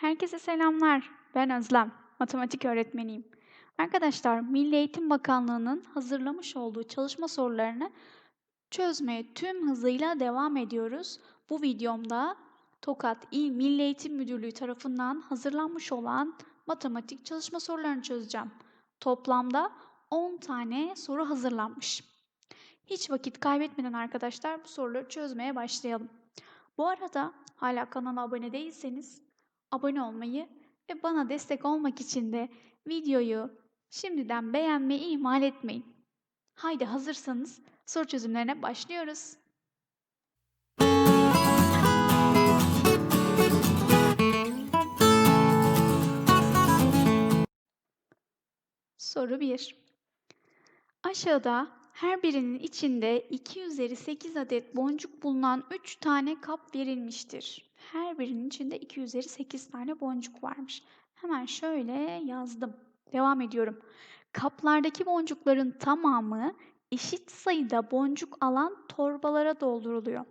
Herkese selamlar. Ben Özlem, matematik öğretmeniyim. Arkadaşlar, Milli Eğitim Bakanlığı'nın hazırlamış olduğu çalışma sorularını çözmeye tüm hızıyla devam ediyoruz. Bu videomda Tokat İl Milli Eğitim Müdürlüğü tarafından hazırlanmış olan matematik çalışma sorularını çözeceğim. Toplamda 10 tane soru hazırlanmış. Hiç vakit kaybetmeden arkadaşlar bu soruları çözmeye başlayalım. Bu arada hala kanala abone değilseniz abone olmayı ve bana destek olmak için de videoyu şimdiden beğenmeyi ihmal etmeyin. Haydi hazırsanız soru çözümlerine başlıyoruz. Soru 1. Aşağıda her birinin içinde 2 üzeri 8 adet boncuk bulunan 3 tane kap verilmiştir. Her birinin içinde 2 üzeri 8 tane boncuk varmış. Hemen şöyle yazdım. Devam ediyorum. Kaplardaki boncukların tamamı eşit sayıda boncuk alan torbalara dolduruluyor.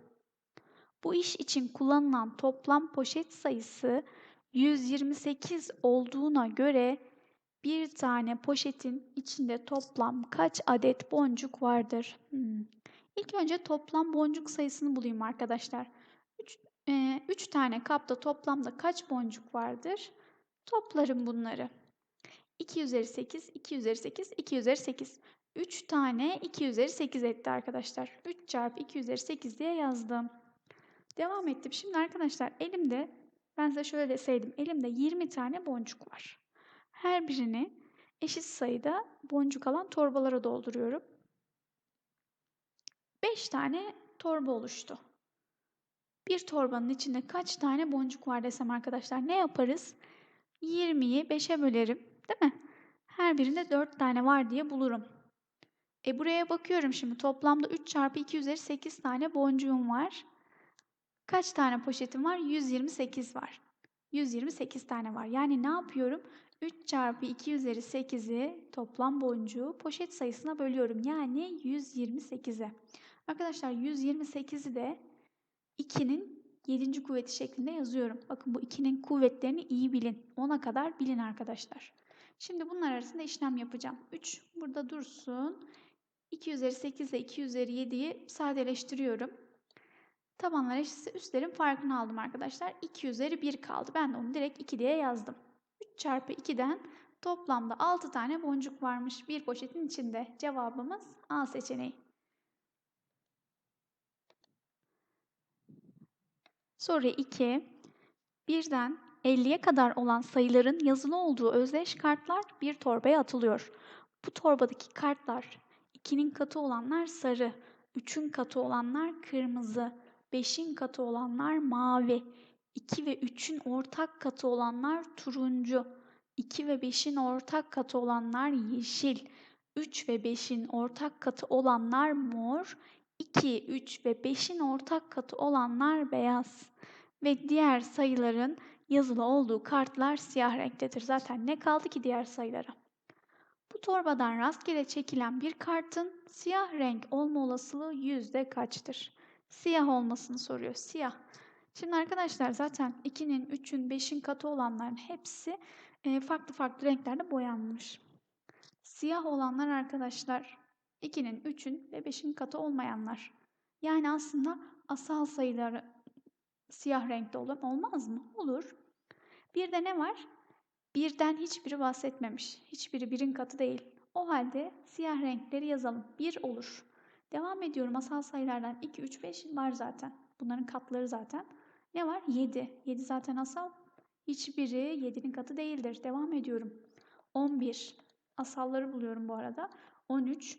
Bu iş için kullanılan toplam poşet sayısı 128 olduğuna göre bir tane poşetin içinde toplam kaç adet boncuk vardır? Hmm. İlk önce toplam boncuk sayısını bulayım arkadaşlar. 3 e, üç tane kapta toplamda kaç boncuk vardır? Toplarım bunları. 2 üzeri 8, 2 üzeri 8, 2 üzeri 8. 3 tane 2 üzeri 8 etti arkadaşlar. 3 çarpı 2 üzeri 8 diye yazdım. Devam ettim. Şimdi arkadaşlar elimde ben size şöyle deseydim. Elimde 20 tane boncuk var. Her birini eşit sayıda boncuk alan torbalara dolduruyorum. 5 tane torba oluştu. Bir torbanın içinde kaç tane boncuk var desem arkadaşlar ne yaparız? 20'yi 5'e bölerim değil mi? Her birinde 4 tane var diye bulurum. E buraya bakıyorum şimdi toplamda 3 çarpı 2 üzeri 8 tane boncuğum var. Kaç tane poşetim var? 128 var. 128 tane var. Yani ne yapıyorum? 3 çarpı 2 üzeri 8'i toplam boncuğu poşet sayısına bölüyorum. Yani 128'e. Arkadaşlar 128'i de 2'nin 7. kuvveti şeklinde yazıyorum. Bakın bu 2'nin kuvvetlerini iyi bilin. 10'a kadar bilin arkadaşlar. Şimdi bunlar arasında işlem yapacağım. 3 burada dursun. 2 üzeri 8 ile 2 üzeri 7'yi sadeleştiriyorum. Tabanlar eşitse üstlerin farkını aldım arkadaşlar. 2 üzeri 1 kaldı. Ben de onu direkt 2 diye yazdım. 3 çarpı 2'den toplamda 6 tane boncuk varmış bir poşetin içinde. Cevabımız A seçeneği. Soru 2. Birden 50'ye kadar olan sayıların yazılı olduğu özdeş kartlar bir torbaya atılıyor. Bu torbadaki kartlar 2'nin katı olanlar sarı, 3'ün katı olanlar kırmızı, 5'in katı olanlar mavi, 2 ve 3'ün ortak katı olanlar turuncu, 2 ve 5'in ortak katı olanlar yeşil, 3 ve 5'in ortak katı olanlar mor, 2, 3 ve 5'in ortak katı olanlar beyaz ve diğer sayıların yazılı olduğu kartlar siyah renktedir. Zaten ne kaldı ki diğer sayılara? Bu torbadan rastgele çekilen bir kartın siyah renk olma olasılığı yüzde kaçtır? Siyah olmasını soruyor. Siyah. Şimdi arkadaşlar zaten 2'nin, 3'ün, 5'in katı olanların hepsi e, farklı farklı renklerde boyanmış. Siyah olanlar arkadaşlar 2'nin, 3'ün ve 5'in katı olmayanlar. Yani aslında asal sayıları siyah renkte olan olmaz mı? Olur. Bir de ne var? Birden hiçbiri bahsetmemiş. Hiçbiri birin katı değil. O halde siyah renkleri yazalım. 1 olur. Devam ediyorum. Asal sayılardan 2, 3, 5 var zaten. Bunların katları zaten. Ne var? 7. 7 zaten asal. Hiçbiri 7'nin katı değildir. Devam ediyorum. 11. Asalları buluyorum bu arada. 13,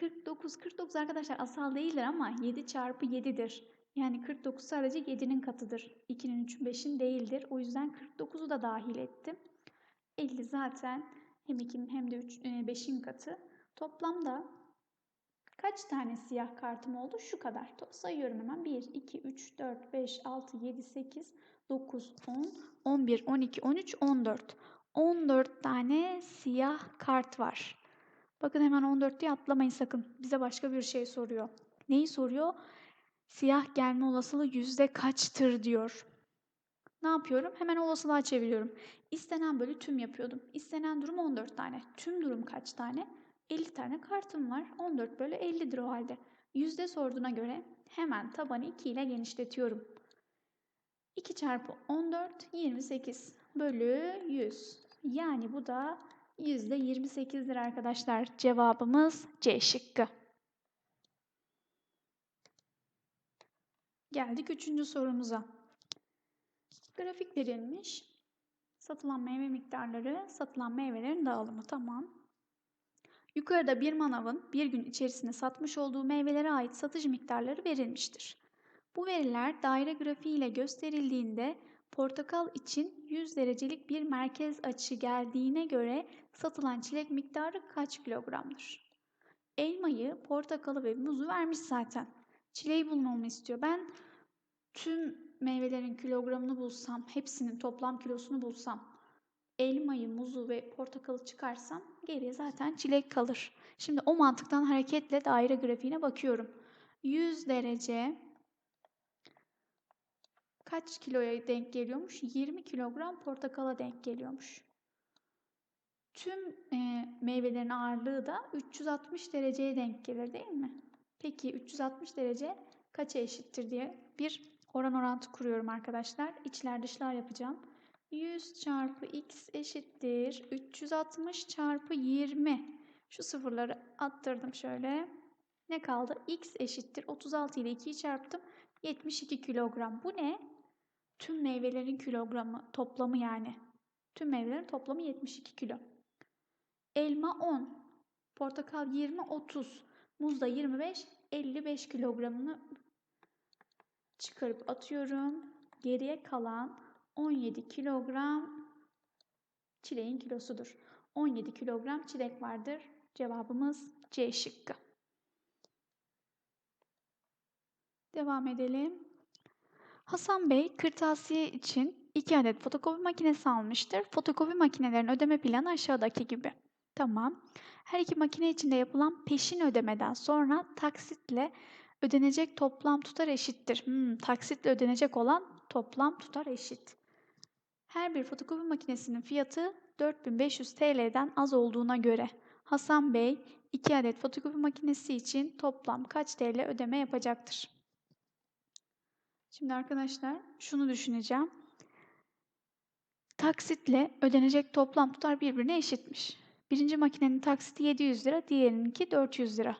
49. 49 arkadaşlar asal değildir ama 7 çarpı 7'dir. Yani 49 sadece 7'nin katıdır. 2'nin 3'ün 5'in değildir. O yüzden 49'u da dahil ettim. 50 zaten hem 2'nin hem de 3, 5'in katı. Toplamda kaç tane siyah kartım oldu? Şu kadar. Sayıyorum hemen. 1, 2, 3, 4, 5, 6, 7, 8, 9, 10, 11, 12, 13, 14. 14 tane siyah kart var. Bakın hemen 14 diye atlamayın sakın. Bize başka bir şey soruyor. Neyi soruyor? Siyah gelme olasılığı yüzde kaçtır diyor. Ne yapıyorum? Hemen olasılığa çeviriyorum. İstenen bölü tüm yapıyordum. İstenen durum 14 tane. Tüm durum kaç tane? 50 tane kartım var. 14 bölü 50'dir o halde. Yüzde sorduğuna göre hemen tabanı 2 ile genişletiyorum. 2 çarpı 14 28 bölü 100. Yani bu da 28'dir arkadaşlar. Cevabımız C şıkkı. Geldik üçüncü sorumuza. Grafik verilmiş. Satılan meyve miktarları, satılan meyvelerin dağılımı. Tamam. Yukarıda bir manavın bir gün içerisinde satmış olduğu meyvelere ait satış miktarları verilmiştir. Bu veriler daire grafiği ile gösterildiğinde portakal için 100 derecelik bir merkez açı geldiğine göre satılan çilek miktarı kaç kilogramdır? Elmayı, portakalı ve muzu vermiş zaten. Çileği bulmamı istiyor. Ben tüm meyvelerin kilogramını bulsam, hepsinin toplam kilosunu bulsam, elmayı, muzu ve portakalı çıkarsam geriye zaten çilek kalır. Şimdi o mantıktan hareketle daire grafiğine bakıyorum. 100 derece kaç kiloya denk geliyormuş? 20 kilogram portakala denk geliyormuş. Tüm e, meyvelerin ağırlığı da 360 dereceye denk gelir değil mi? Peki 360 derece kaça eşittir diye bir oran orantı kuruyorum arkadaşlar. İçler dışlar yapacağım. 100 çarpı x eşittir 360 çarpı 20. Şu sıfırları attırdım şöyle. Ne kaldı? x eşittir 36 ile 2'yi çarptım. 72 kilogram. Bu ne? Tüm meyvelerin kilogramı, toplamı yani. Tüm meyvelerin toplamı 72 kilo. Elma 10, portakal 20, 30, muz da 25, 55 kilogramını çıkarıp atıyorum. Geriye kalan 17 kilogram çileğin kilosudur. 17 kilogram çilek vardır. Cevabımız C şıkkı. Devam edelim. Hasan Bey kırtasiye için 2 adet fotokopi makinesi almıştır. Fotokopi makinelerin ödeme planı aşağıdaki gibi. Tamam. Her iki makine içinde yapılan peşin ödemeden sonra taksitle ödenecek toplam tutar eşittir. Hmm, taksitle ödenecek olan toplam tutar eşit. Her bir fotokopi makinesinin fiyatı 4500 TL'den az olduğuna göre Hasan Bey 2 adet fotokopi makinesi için toplam kaç TL ödeme yapacaktır? Şimdi arkadaşlar şunu düşüneceğim. Taksitle ödenecek toplam tutar birbirine eşitmiş. Birinci makinenin taksiti 700 lira, diğerininki 400 lira.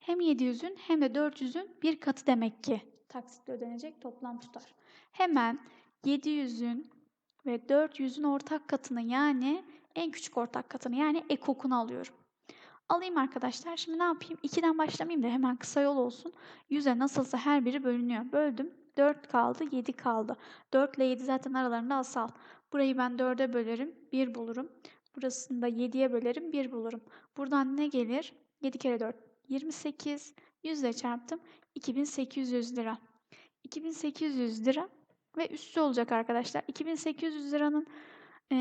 Hem 700'ün hem de 400'ün bir katı demek ki taksitle ödenecek toplam tutar. Hemen 700'ün ve 400'ün ortak katını yani en küçük ortak katını yani ekokunu alıyorum. Alayım arkadaşlar. Şimdi ne yapayım? 2'den başlamayayım da hemen kısa yol olsun. 100'e nasılsa her biri bölünüyor. Böldüm. 4 kaldı, 7 kaldı. 4 ile 7 zaten aralarında asal. Burayı ben 4'e bölerim, 1 bulurum. Burasını da 7'ye bölerim, 1 bulurum. Buradan ne gelir? 7 kere 4, 28. 100 ile çarptım. 2800 lira. 2800 lira ve üstü olacak arkadaşlar. 2800 liranın e,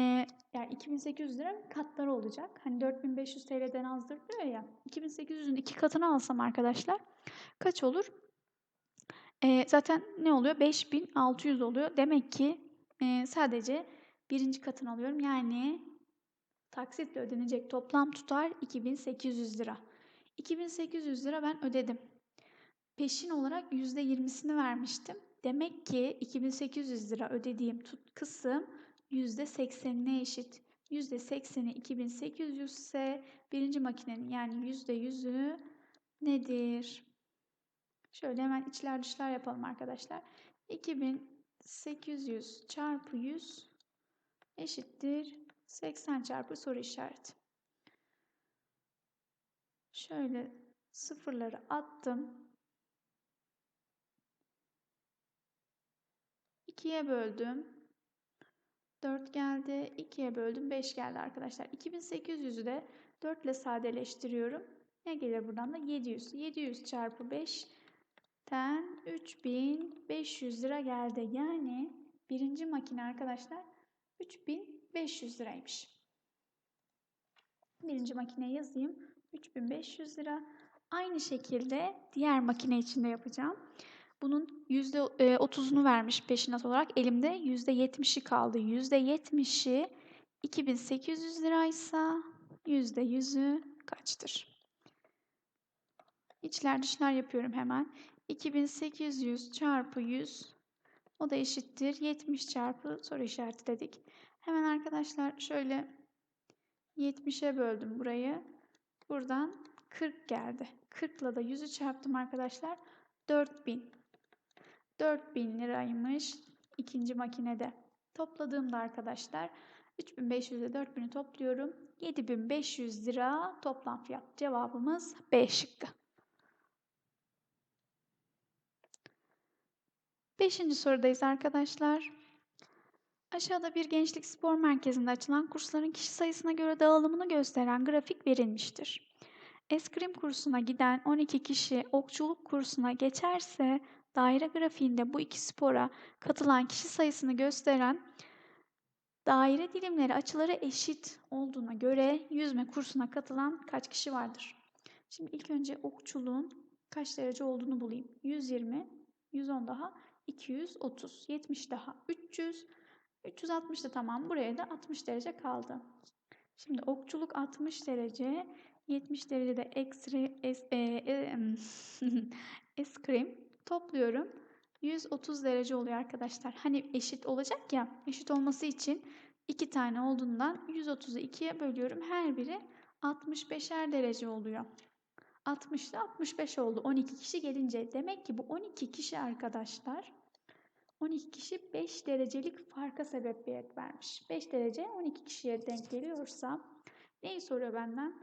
yani 2800 liranın katları olacak. Hani 4500 TL'den azdır diyor ya. 2800'ün iki katını alsam arkadaşlar kaç olur? E, zaten ne oluyor? 5600 oluyor. Demek ki e, sadece birinci katını alıyorum. Yani taksitle ödenecek toplam tutar 2800 lira. 2800 lira ben ödedim. Peşin olarak %20'sini vermiştim. Demek ki 2800 lira ödediğim tut kısım %80'ine eşit. %80'i 2800 ise birinci makinenin yani %100'ü nedir? Şöyle hemen içler dışlar yapalım arkadaşlar. 2800 çarpı 100 eşittir 80 çarpı soru işareti. Şöyle sıfırları attım. 2'ye böldüm. 4 geldi. 2'ye böldüm 5 geldi arkadaşlar. 2800'ü de 4 ile sadeleştiriyorum. Ne gelir buradan da? 700. 700 çarpı 5'ten 3500 lira geldi. Yani birinci makine arkadaşlar 3500 liraymış. Birinci makineye yazayım. 3500 lira. Aynı şekilde diğer makine için de yapacağım. Bunun %30'unu vermiş peşinat olarak. Elimde %70'i kaldı. %70'i 2800 liraysa %100'ü kaçtır? İçler dışlar yapıyorum hemen. 2800 çarpı 100 o da eşittir. 70 çarpı soru işareti dedik. Hemen arkadaşlar şöyle 70'e böldüm burayı. Buradan 40 geldi. 40 ile de 100'ü çarptım arkadaşlar. 4000. 4000 liraymış ikinci makinede. Topladığımda arkadaşlar 3500 ile 4000'i topluyorum. 7500 lira toplam fiyat. Cevabımız B şıkkı. Beşinci sorudayız arkadaşlar. Aşağıda bir gençlik spor merkezinde açılan kursların kişi sayısına göre dağılımını gösteren grafik verilmiştir. Eskrim kursuna giden 12 kişi okçuluk kursuna geçerse daire grafiğinde bu iki spora katılan kişi sayısını gösteren daire dilimleri açıları eşit olduğuna göre yüzme kursuna katılan kaç kişi vardır? Şimdi ilk önce okçuluğun kaç derece olduğunu bulayım. 120, 110 daha 230, 70 daha 300, 360 da tamam. Buraya da 60 derece kaldı. Şimdi okçuluk 60 derece, 70 derecede eksri, es, e, e, eskrim topluyorum. 130 derece oluyor arkadaşlar. Hani eşit olacak ya. Eşit olması için iki tane olduğundan 130'u 2'ye bölüyorum. Her biri 65'er derece oluyor. 60 ile 65 oldu 12 kişi gelince. Demek ki bu 12 kişi arkadaşlar 12 kişi 5 derecelik farka sebebiyet vermiş. 5 derece 12 kişiye denk geliyorsa neyi soruyor benden?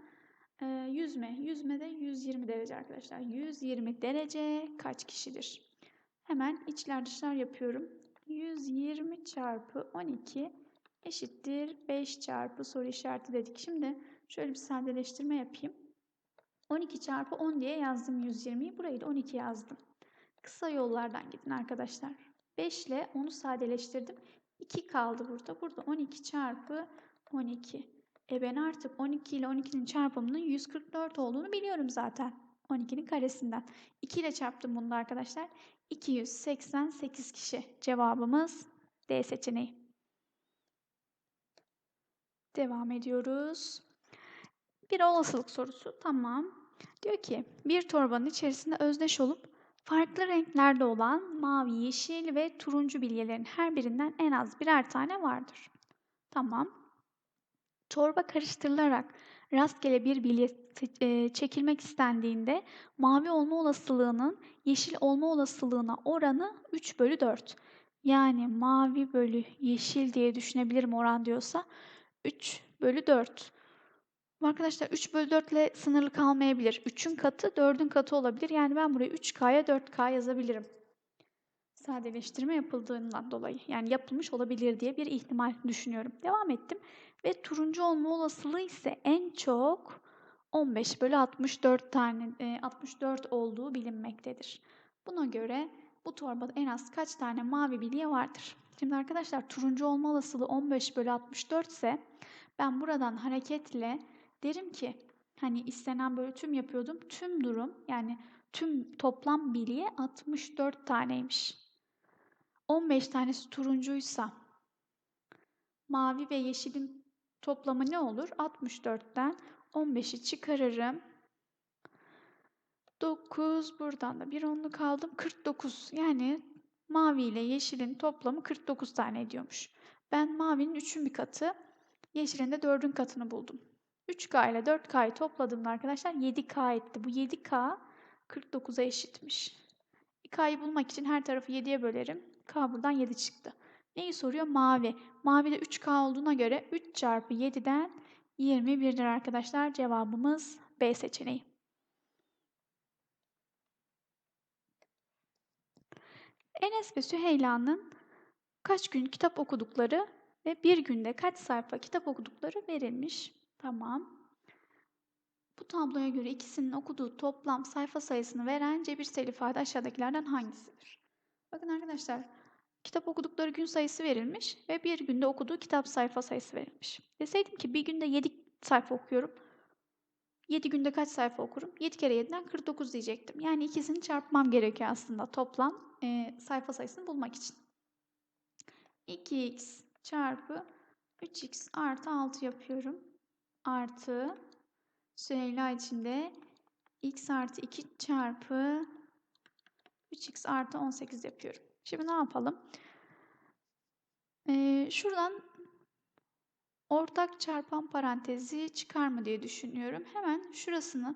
Ee, yüzme. Yüzme de 120 derece arkadaşlar. 120 derece kaç kişidir? Hemen içler dışlar yapıyorum. 120 çarpı 12 eşittir 5 çarpı soru işareti dedik. Şimdi şöyle bir sadeleştirme yapayım. 12 çarpı 10 diye yazdım 120'yi. Burayı da 12 yazdım. Kısa yollardan gidin arkadaşlar. 5 ile 10'u sadeleştirdim. 2 kaldı burada. Burada 12 çarpı 12. E ben artık 12 ile 12'nin çarpımının 144 olduğunu biliyorum zaten. 12'nin karesinden. 2 ile çarptım bunu da arkadaşlar. 288 kişi. Cevabımız D seçeneği. Devam ediyoruz. Bir olasılık sorusu. Tamam. Diyor ki bir torbanın içerisinde özdeş olup farklı renklerde olan mavi, yeşil ve turuncu bilyelerin her birinden en az birer tane vardır. Tamam. Torba karıştırılarak rastgele bir bilye e, çekilmek istendiğinde mavi olma olasılığının yeşil olma olasılığına oranı 3 bölü 4. Yani mavi bölü yeşil diye düşünebilirim oran diyorsa 3 bölü 4. Arkadaşlar 3 bölü 4 ile sınırlı kalmayabilir. 3'ün katı 4'ün katı olabilir. Yani ben buraya 3K'ya 4K yazabilirim. Sadeleştirme yapıldığından dolayı. Yani yapılmış olabilir diye bir ihtimal düşünüyorum. Devam ettim. Ve turuncu olma olasılığı ise en çok 15 bölü 64 tane 64 olduğu bilinmektedir. Buna göre bu torbada en az kaç tane mavi bilye vardır? Şimdi arkadaşlar turuncu olma olasılığı 15 bölü 64 ise ben buradan hareketle derim ki hani istenen böyle tüm yapıyordum. Tüm durum yani tüm toplam bilye 64 taneymiş. 15 tanesi turuncuysa mavi ve yeşilin toplamı ne olur? 64'ten 15'i çıkarırım. 9 buradan da bir onluk aldım. 49 yani mavi ile yeşilin toplamı 49 tane ediyormuş. Ben mavinin 3'ün bir katı, yeşilin de 4'ün katını buldum. 3K ile 4K'yı topladığımda arkadaşlar 7K etti. Bu 7K 49'a eşitmiş. K'yı bulmak için her tarafı 7'ye bölerim. K buradan 7 çıktı. Neyi soruyor? Mavi. Mavi de 3K olduğuna göre 3 çarpı 7'den 21'dir arkadaşlar. Cevabımız B seçeneği. Enes ve Süheyla'nın kaç gün kitap okudukları ve bir günde kaç sayfa kitap okudukları verilmiş. Tamam. Bu tabloya göre ikisinin okuduğu toplam sayfa sayısını veren cebirsel ifade aşağıdakilerden hangisidir? Bakın arkadaşlar, kitap okudukları gün sayısı verilmiş ve bir günde okuduğu kitap sayfa sayısı verilmiş. Deseydim ki bir günde 7 sayfa okuyorum. 7 günde kaç sayfa okurum? 7 kere 7'den 49 diyecektim. Yani ikisini çarpmam gerekiyor aslında toplam e, sayfa sayısını bulmak için. 2x çarpı 3x artı 6 yapıyorum. Artı Süheyla içinde x artı 2 çarpı 3x artı 18 yapıyorum. Şimdi ne yapalım? Ee, şuradan ortak çarpan parantezi çıkar mı diye düşünüyorum. Hemen şurasını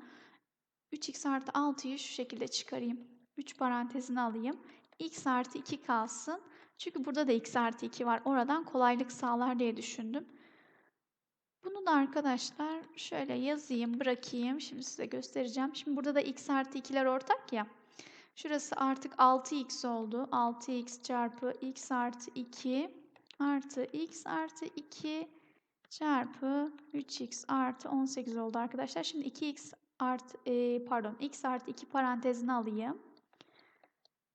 3x artı 6'yı şu şekilde çıkarayım. 3 parantezini alayım. x artı 2 kalsın. Çünkü burada da x artı 2 var. Oradan kolaylık sağlar diye düşündüm. Bunu da arkadaşlar şöyle yazayım, bırakayım. Şimdi size göstereceğim. Şimdi burada da x artı 2'ler ortak ya. Şurası artık 6x oldu. 6x çarpı x artı 2 artı x artı 2 çarpı 3x artı 18 oldu arkadaşlar. Şimdi 2x artı e, pardon x artı 2 parantezini alayım.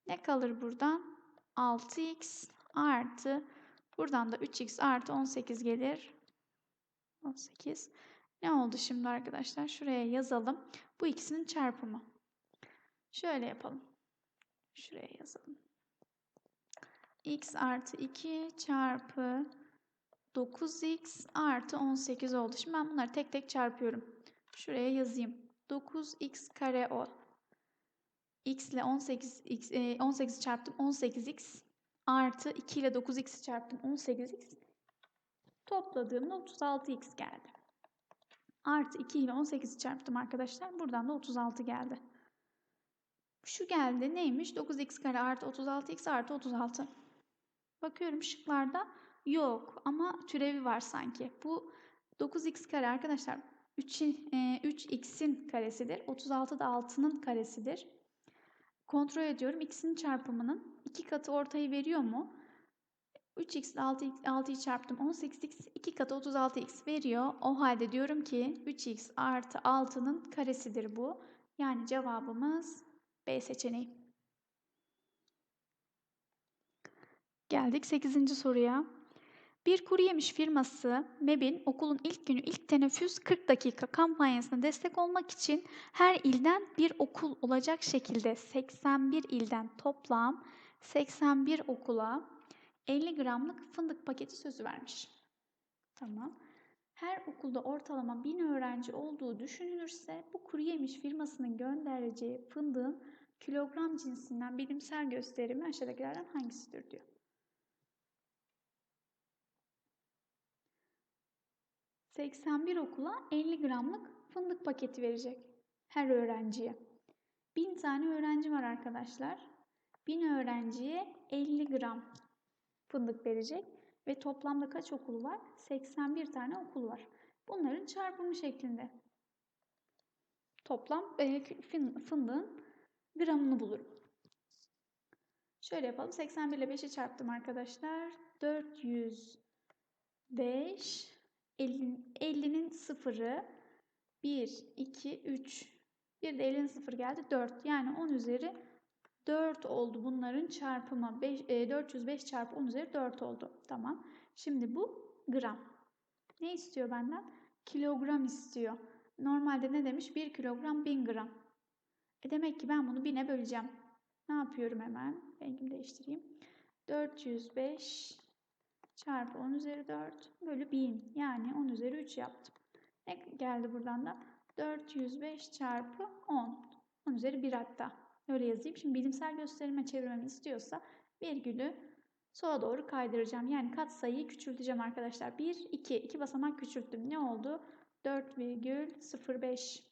Ne kalır buradan? 6x artı buradan da 3x artı 18 gelir. 18. Ne oldu şimdi arkadaşlar? Şuraya yazalım. Bu ikisinin çarpımı. Şöyle yapalım. Şuraya yazalım. x artı 2 çarpı 9x artı 18 oldu. Şimdi ben bunları tek tek çarpıyorum. Şuraya yazayım. 9x kare o. x ile 18 x, e, 18'i çarptım 18x artı 2 ile 9x'i çarptım 18x Topladığımda 36x geldi. Artı 2 ile 18'i çarptım arkadaşlar. Buradan da 36 geldi. Şu geldi. Neymiş? 9x kare artı 36x artı 36. Bakıyorum şıklarda yok ama türevi var sanki. Bu 9x kare arkadaşlar 3'in, e, 3x'in karesidir. 36 da 6'nın karesidir. Kontrol ediyorum. İkisinin çarpımının iki katı ortayı veriyor mu? 3x ile 6x, 6'yı çarptım 18x 2 katı 36x veriyor. O halde diyorum ki 3x artı 6'nın karesidir bu. Yani cevabımız B seçeneği. Geldik 8. soruya. Bir kuru yemiş firması MEB'in okulun ilk günü ilk teneffüs 40 dakika kampanyasına destek olmak için her ilden bir okul olacak şekilde 81 ilden toplam 81 okula 50 gramlık fındık paketi sözü vermiş. Tamam. Her okulda ortalama 1000 öğrenci olduğu düşünülürse bu kuru yemiş firmasının göndereceği fındığın kilogram cinsinden bilimsel gösterimi aşağıdakilerden hangisidir diyor. ...81 okula 50 gramlık fındık paketi verecek her öğrenciye. 1000 tane öğrenci var arkadaşlar. 1000 öğrenciye 50 gram fındık verecek ve toplamda kaç okul var? 81 tane okul var. Bunların çarpımı şeklinde. Toplam e, fındığın gramını bulurum. Şöyle yapalım. 81 ile 5'i çarptım arkadaşlar. 405 50'nin sıfırı 1, 2, 3. Bir de 50'nin sıfır geldi 4. Yani 10 üzeri 4 oldu bunların çarpımı. 5, e, 405 çarpı 10 üzeri 4 oldu. Tamam. Şimdi bu gram. Ne istiyor benden? Kilogram istiyor. Normalde ne demiş? 1 kilogram 1000 gram. E demek ki ben bunu 1000'e böleceğim. Ne yapıyorum hemen? Rengimi değiştireyim. 405 çarpı 10 üzeri 4 bölü 1000. Yani 10 üzeri 3 yaptım. Ne geldi buradan da? 405 çarpı 10. 10 üzeri 1 hatta. Öyle yazayım. Şimdi bilimsel gösterime çevirmemi istiyorsa virgülü sola doğru kaydıracağım. Yani katsayıyı küçülteceğim arkadaşlar. 1, 2. 2 basamak küçülttüm. Ne oldu? 4,05.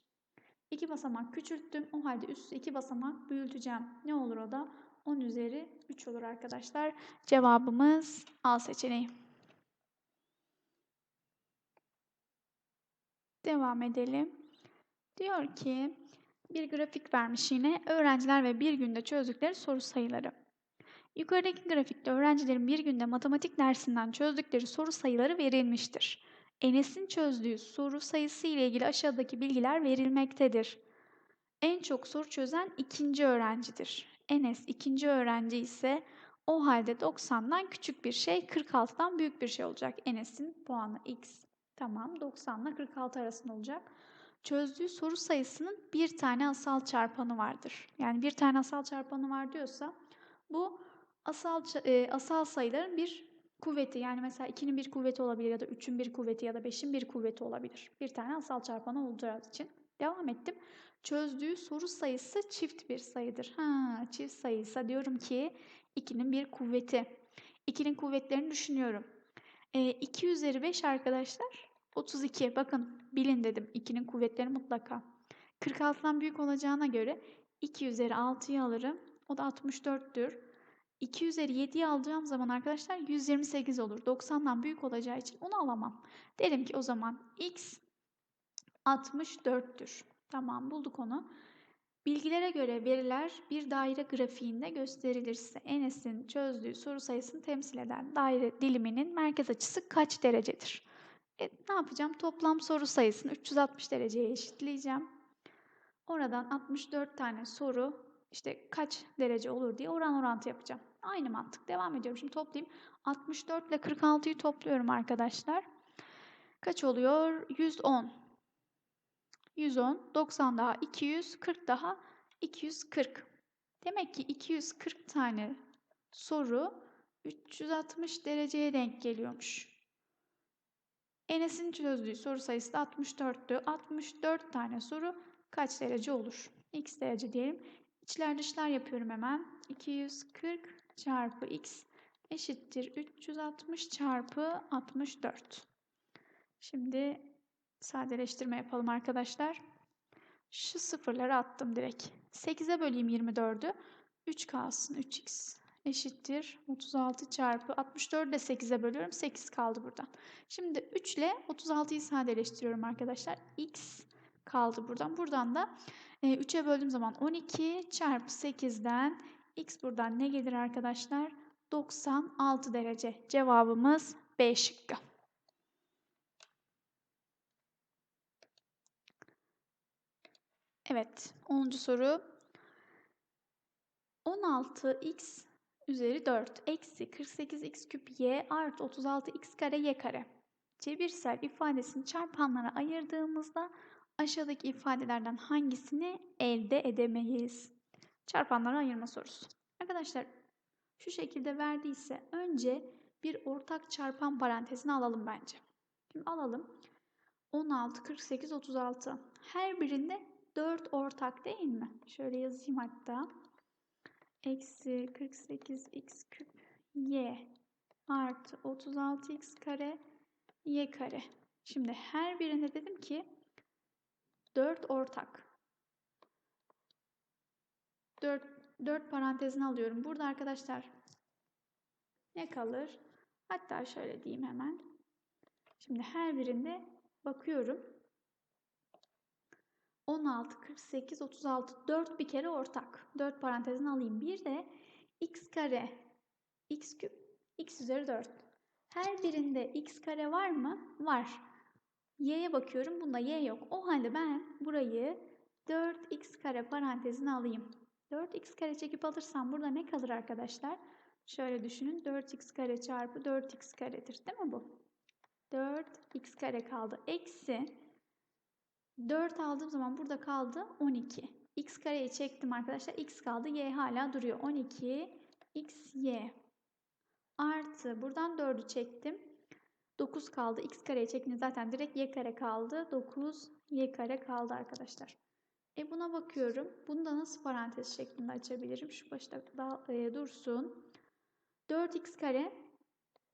2 basamak küçülttüm. O halde üstü 2 basamak büyüteceğim. Ne olur o da? 10 üzeri 3 olur arkadaşlar. Cevabımız A seçeneği. Devam edelim. Diyor ki bir grafik vermiş yine. Öğrenciler ve bir günde çözdükleri soru sayıları. Yukarıdaki grafikte öğrencilerin bir günde matematik dersinden çözdükleri soru sayıları verilmiştir. Enes'in çözdüğü soru sayısı ile ilgili aşağıdaki bilgiler verilmektedir. En çok soru çözen ikinci öğrencidir. Enes ikinci öğrenci ise o halde 90'dan küçük bir şey 46'dan büyük bir şey olacak. Enes'in puanı x. Tamam 90 ile 46 arasında olacak. Çözdüğü soru sayısının bir tane asal çarpanı vardır. Yani bir tane asal çarpanı var diyorsa bu asal, e, asal sayıların bir kuvveti. Yani mesela 2'nin bir kuvveti olabilir ya da 3'ün bir kuvveti ya da 5'in bir kuvveti olabilir. Bir tane asal çarpanı olacağı için. Devam ettim. Çözdüğü soru sayısı çift bir sayıdır. Ha, çift sayıysa diyorum ki 2'nin bir kuvveti. 2'nin kuvvetlerini düşünüyorum. E, 2 üzeri 5 arkadaşlar 32. Bakın bilin dedim 2'nin kuvvetleri mutlaka. 46'dan büyük olacağına göre 2 üzeri 6'yı alırım. O da 64'tür. 2 üzeri 7'yi alacağım zaman arkadaşlar 128 olur. 90'dan büyük olacağı için onu alamam. Derim ki o zaman x 64'tür. Tamam bulduk onu. Bilgilere göre veriler bir daire grafiğinde gösterilirse Enes'in çözdüğü soru sayısını temsil eden daire diliminin merkez açısı kaç derecedir? E, ne yapacağım? Toplam soru sayısını 360 dereceye eşitleyeceğim. Oradan 64 tane soru işte kaç derece olur diye oran orantı yapacağım. Aynı mantık. Devam ediyorum. Şimdi toplayayım. 64 ile 46'yı topluyorum arkadaşlar. Kaç oluyor? 110. 110, 90 daha 200, 40 daha 240. Demek ki 240 tane soru 360 dereceye denk geliyormuş. Enes'in çözdüğü soru sayısı da 64'tü. 64 tane soru kaç derece olur? X derece diyelim. İçler dışlar yapıyorum hemen. 240 çarpı x eşittir 360 çarpı 64. Şimdi sadeleştirme yapalım arkadaşlar. Şu sıfırları attım direkt. 8'e böleyim 24'ü. 3 kalsın 3x eşittir 36 çarpı 64 de 8'e bölüyorum. 8 kaldı buradan. Şimdi 3 ile 36'yı sadeleştiriyorum arkadaşlar. x kaldı buradan. Buradan da 3'e ee, böldüğüm zaman 12 çarpı 8'den x buradan ne gelir arkadaşlar? 96 derece. Cevabımız B şıkkı. Evet, 10. soru. 16x üzeri 4 eksi 48x küp y artı 36x kare y kare. Cebirsel ifadesini çarpanlara ayırdığımızda aşağıdaki ifadelerden hangisini elde edemeyiz? Çarpanlara ayırma sorusu. Arkadaşlar şu şekilde verdiyse önce bir ortak çarpan parantezini alalım bence. Şimdi alalım. 16, 48, 36. Her birinde 4 ortak değil mi? Şöyle yazayım hatta. Eksi 48x küp y artı 36x kare y kare. Şimdi her birinde dedim ki 4 ortak. 4, 4 parantezini alıyorum. Burada arkadaşlar ne kalır? Hatta şöyle diyeyim hemen. Şimdi her birinde bakıyorum. 16, 48, 36. 4 bir kere ortak. 4 parantezini alayım. Bir de x kare, x küp, x üzeri 4. Her birinde x kare var mı? Var. Y'ye bakıyorum. Bunda Y yok. O halde ben burayı 4x kare parantezine alayım. 4x kare çekip alırsam burada ne kalır arkadaşlar? Şöyle düşünün. 4x kare çarpı 4x karedir. Değil mi bu? 4x kare kaldı. Eksi 4 aldığım zaman burada kaldı 12. x kareyi çektim arkadaşlar. x kaldı. y hala duruyor. 12 x y artı buradan 4'ü çektim. 9 kaldı. X kareyi çekince zaten direkt y kare kaldı. 9 y kare kaldı arkadaşlar. E buna bakıyorum. Bunu da nasıl parantez şeklinde açabilirim? Şu başta da, e, dursun. 4x kare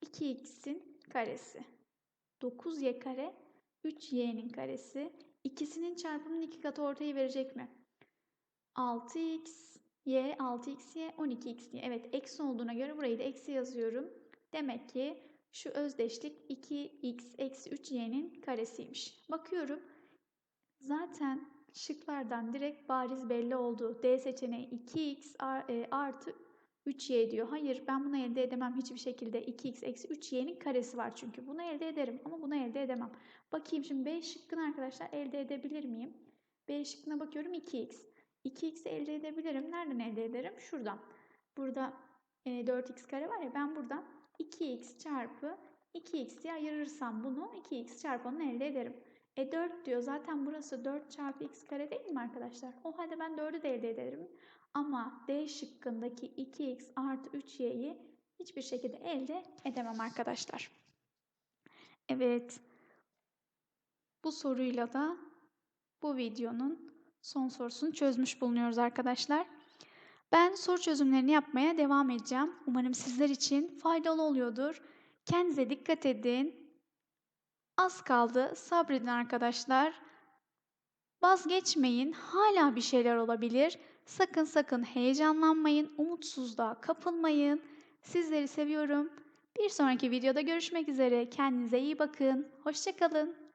2x'in karesi. 9y kare 3y'nin karesi. İkisinin çarpımının iki katı ortayı verecek mi? 6x y 6x y 12x y. Evet eksi olduğuna göre burayı da eksi yazıyorum. Demek ki şu özdeşlik 2x eksi 3y'nin karesiymiş. Bakıyorum. Zaten şıklardan direkt bariz belli oldu. D seçeneği 2x e, artı 3y diyor. Hayır ben bunu elde edemem hiçbir şekilde. 2x eksi 3y'nin karesi var çünkü. Bunu elde ederim ama bunu elde edemem. Bakayım şimdi B şıkkını arkadaşlar elde edebilir miyim? B şıkkına bakıyorum 2x. 2x'i elde edebilirim. Nereden elde ederim? Şuradan. Burada e, 4x kare var ya ben buradan 2x çarpı 2x diye ayırırsam bunu 2x çarpanını elde ederim. E 4 diyor. Zaten burası 4 çarpı x kare değil mi arkadaşlar? O halde ben 4'ü de elde ederim. Ama D şıkkındaki 2x artı 3y'yi hiçbir şekilde elde edemem arkadaşlar. Evet. Bu soruyla da bu videonun son sorusunu çözmüş bulunuyoruz arkadaşlar. Ben soru çözümlerini yapmaya devam edeceğim. Umarım sizler için faydalı oluyordur. Kendinize dikkat edin. Az kaldı. Sabredin arkadaşlar. Vazgeçmeyin. Hala bir şeyler olabilir. Sakın sakın heyecanlanmayın. Umutsuzluğa kapılmayın. Sizleri seviyorum. Bir sonraki videoda görüşmek üzere. Kendinize iyi bakın. Hoşçakalın.